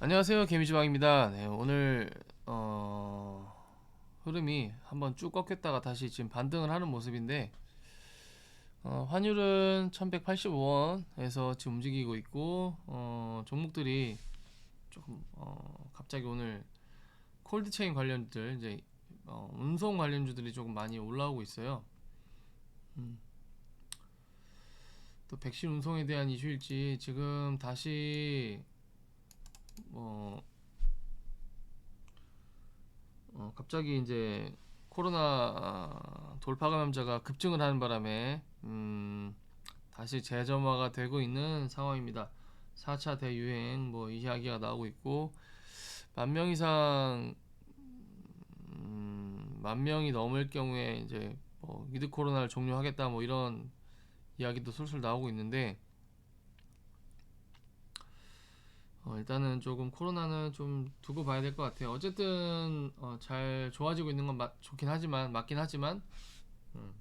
안녕하세요 개미지방입니다. 네, 오늘 어, 흐름이 한번 쭉 꺾였다가 다시 지금 반등을 하는 모습인데 어, 환율은 1185원에서 지금 움직이고 있고 어, 종목들이 조금 어, 갑자기 오늘 콜드체인 관련주들 이제 어, 운송 관련주들이 조금 많이 올라오고 있어요. 음. 또 백신 운송에 대한 이슈일지 지금 다시 뭐 어, 갑자기 이제 코로나 돌파 감염자가 급증을 하는 바람에 음, 다시 재점화가 되고 있는 상황입니다. 4차 대유행 뭐 이야기가 나오고 있고 만 명 이상 음, 만 명이 넘을 경우에 이제 뭐 위드 코로나를 종료하겠다 뭐 이런 이야기도 술술 나오고 있는데 어, 일단은 조금 코로나는 좀 두고 봐야 될 것 같아요. 어쨌든 어, 잘 좋아지고 있는 건 맞, 좋긴 하지만 맞긴 하지만 음,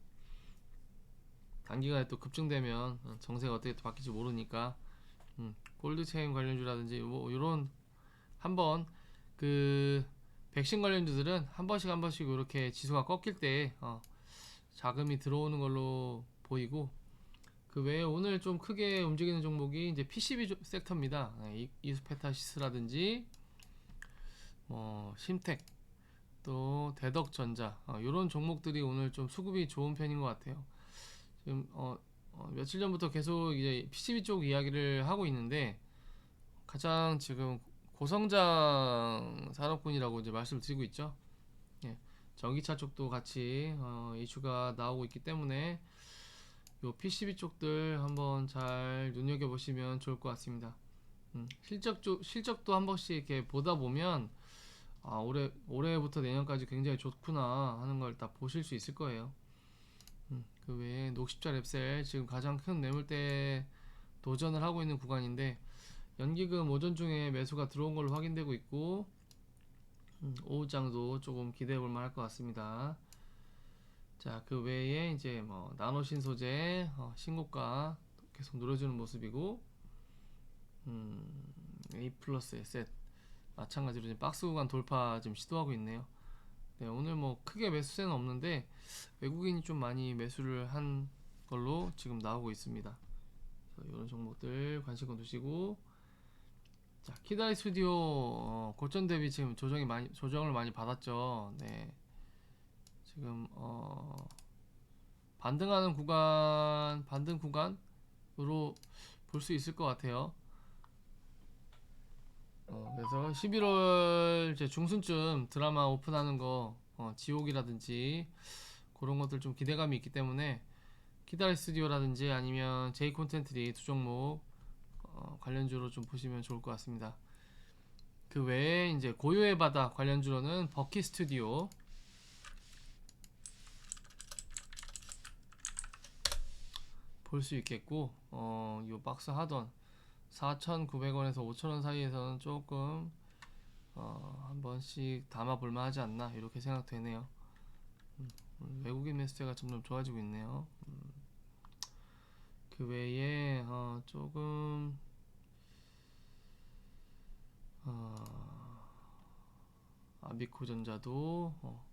단기간에 또 급증되면 어, 정세가 어떻게 또 바뀔지 모르니까 음, 골드체인 관련주라든지 뭐 이런 한번 그 백신 관련주들은 한 번씩 한 번씩 이렇게 지수가 꺾일 때 어, 자금이 들어오는 걸로 보이고 그 외에 오늘 좀 크게 움직이는 종목이 이제 PCB 조- 섹터입니다. 네, 이- 이스페타시스라든지 뭐 심텍 또 대덕전자 이런 종목들이 오늘 좀 수급이 좋은 편인 것 같아요. 지금 어, 어, 며칠 전부터 계속 이제 PCB 쪽 이야기를 하고 있는데 가장 지금 고성장 산업군이라고 이제 말씀을 드리고 있죠. 예, 전기차 쪽도 같이 어, 이슈가 나오고 있기 때문에 요 PCB 쪽들 한번 잘 눈여겨 보시면 좋을 것 같습니다. 음, 실적 쪽 실적도 한 번씩 이렇게 보다 보면 아 올해 올해부터 내년까지 굉장히 좋구나 하는 걸 다 보실 수 있을 거예요. 음, 그 외에 녹십자 랩셀 지금 가장 큰 매물대 도전을 하고 있는 구간인데 연기금 오전 중에 매수가 들어온 걸로 확인되고 있고 음, 오후장도 조금 기대해 볼 만할 것 같습니다. 자, 그 외에 이제 뭐 나노 신 소재 어, 신고가 계속 노려주는 모습이고, 음, A 플러스 에셋 마찬가지로 지금 박스 구간 돌파 지금 시도하고 있네요. 네, 오늘 뭐 크게 매수세는 없는데 외국인이 좀 많이 매수를 한 걸로 지금 나오고 있습니다. 이런 종목들 관심권 두시고, 자, 키다이 스튜디오 어, 고점 대비 지금 조정이 많이 조정을 많이 받았죠. 네. 지금 어 반등하는 구간 반등 구간으로 볼 수 있을 것 같아요. 어, 그래서 11월 이제 중순쯤 드라마 오픈하는 거 어, 지옥이라든지 그런 것들 좀 기대감이 있기 때문에 키다리 스튜디오라든지 아니면 제이 콘텐츠리 두 종목 어, 관련주로 좀 보시면 좋을 것 같습니다. 그 외에 이제 고요의 바다 관련주로는 버키 스튜디오 볼 수 있겠고 어, 요 박스 하던 4,900원에서 5,000원 사이에서는 조금 어, 한 번씩 담아 볼 만 하지 않나 이렇게 생각되네요. 음, 음, 외국인 매수세가 점점 좋아지고 있네요. 음, 그 외에 어, 조금 어, 아비코전자도 어,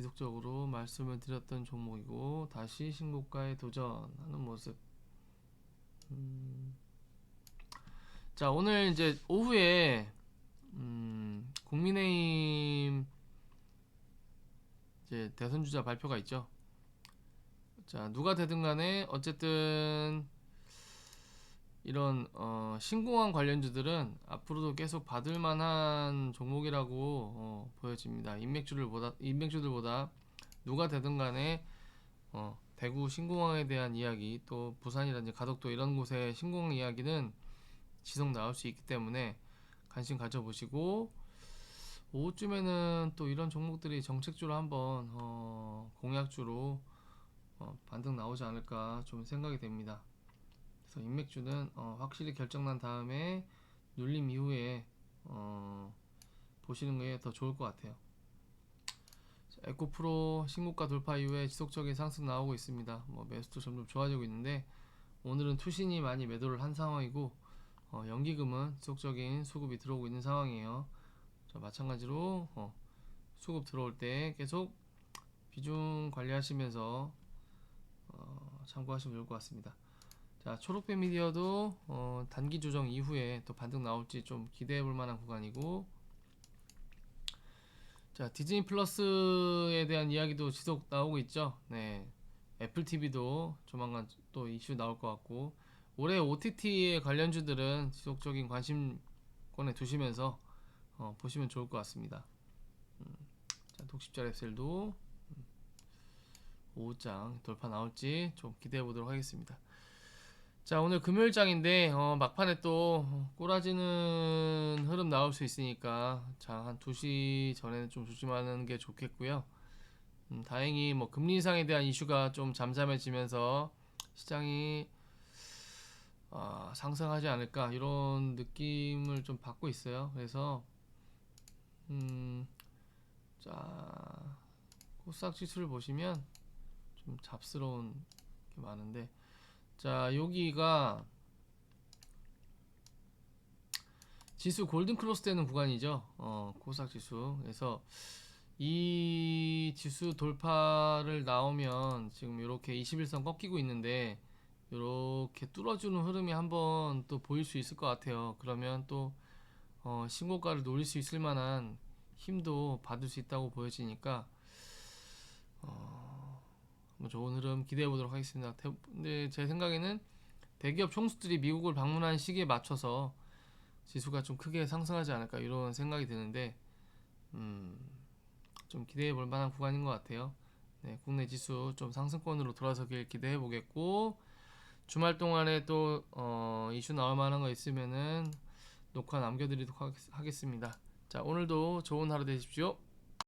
지속적으로 말씀을 드렸던 종목이고 다시 신고가에 도전하는 모습. 음, 자 오늘 이제 오후에 음, 국민의힘 이제 대선 주자 발표가 있죠. 자 누가 되든 간에 어쨌든 이런 어, 신공항 관련주들은 앞으로도 계속 받을 만한 종목이라고 어, 보여집니다. 인맥주들보다 인맥주들보다 누가 되든 간에 어, 대구 신공항에 대한 이야기 또 부산이라든지 가덕도 이런 곳의 신공항 이야기는 지속 나올 수 있기 때문에 관심 가져보시고 오후쯤에는 또 이런 종목들이 정책주로 한번 어, 공약주로 어, 반등 나오지 않을까 좀 생각이 됩니다. 그래서 인맥주는 어, 확실히 결정난 다음에 눌림 이후에 어, 보시는 게 더 좋을 것 같아요. 자, 에코프로 신고가 돌파 이후에 지속적인 상승 나오고 있습니다. 뭐 매수도 점점 좋아지고 있는데 오늘은 투신이 많이 매도를 한 상황이고 어, 연기금은 지속적인 수급이 들어오고 있는 상황이에요. 자, 마찬가지로 어, 수급 들어올 때 계속 비중 관리하시면서 어, 참고하시면 좋을 것 같습니다. 자, 초록 배 미디어도 어, 단기 조정 이후에 또 반등 나올지 좀 기대해 볼 만한 구간이고 자, 디즈니 플러스에 대한 이야기도 지속 나오고 있죠. 네. 애플 TV도 조만간 또 이슈 나올 것 같고 올해 OTT의 관련주들은 지속적인 관심권에 두시면서 어, 보시면 좋을 것 같습니다. 음, 자, 독십자 랩셀도 음, 5장 돌파 나올지 좀 기대해 보도록 하겠습니다. 자 오늘 금요일장인데 어, 막판에 또 꼬라지는 흐름 나올 수 있으니까 자한 2시 전에는 좀 조심하는 게 좋겠고요. 음, 다행히 뭐 금리 인상에 대한 이슈가 좀 잠잠해지면서 시장이 아, 상승하지 않을까 이런 느낌을 좀 받고 있어요. 그래서 음, 자 코스닥 지수를 보시면 좀 잡스러운 게 많은데 자 여기가 지수 골든 크로스 되는 구간이죠. 어, 코스닥 지수. 그래서 이 지수 돌파를 나오면 지금 이렇게 21선 꺾이고 있는데 이렇게 뚫어주는 흐름이 한번 또 보일 수 있을 것 같아요. 그러면 또 어, 신고가를 노릴 수 있을 만한 힘도 받을 수 있다고 보여지니까 어, 좋은 흐름 기대해 보도록 하겠습니다. 대- 근데 제 생각에는 대기업 총수들이 미국을 방문한 시기에 맞춰서 지수가 좀 크게 상승하지 않을까 이런 생각이 드는데 음, 좀 기대해 볼 만한 구간인 것 같아요. 네, 국내 지수 좀 상승권으로 돌아서길 기대해 보겠고 주말 동안에 또 어, 이슈 나올 만한 거 있으면은 녹화 남겨드리도록 하겠- 하겠습니다. 자 오늘도 좋은 하루 되십시오.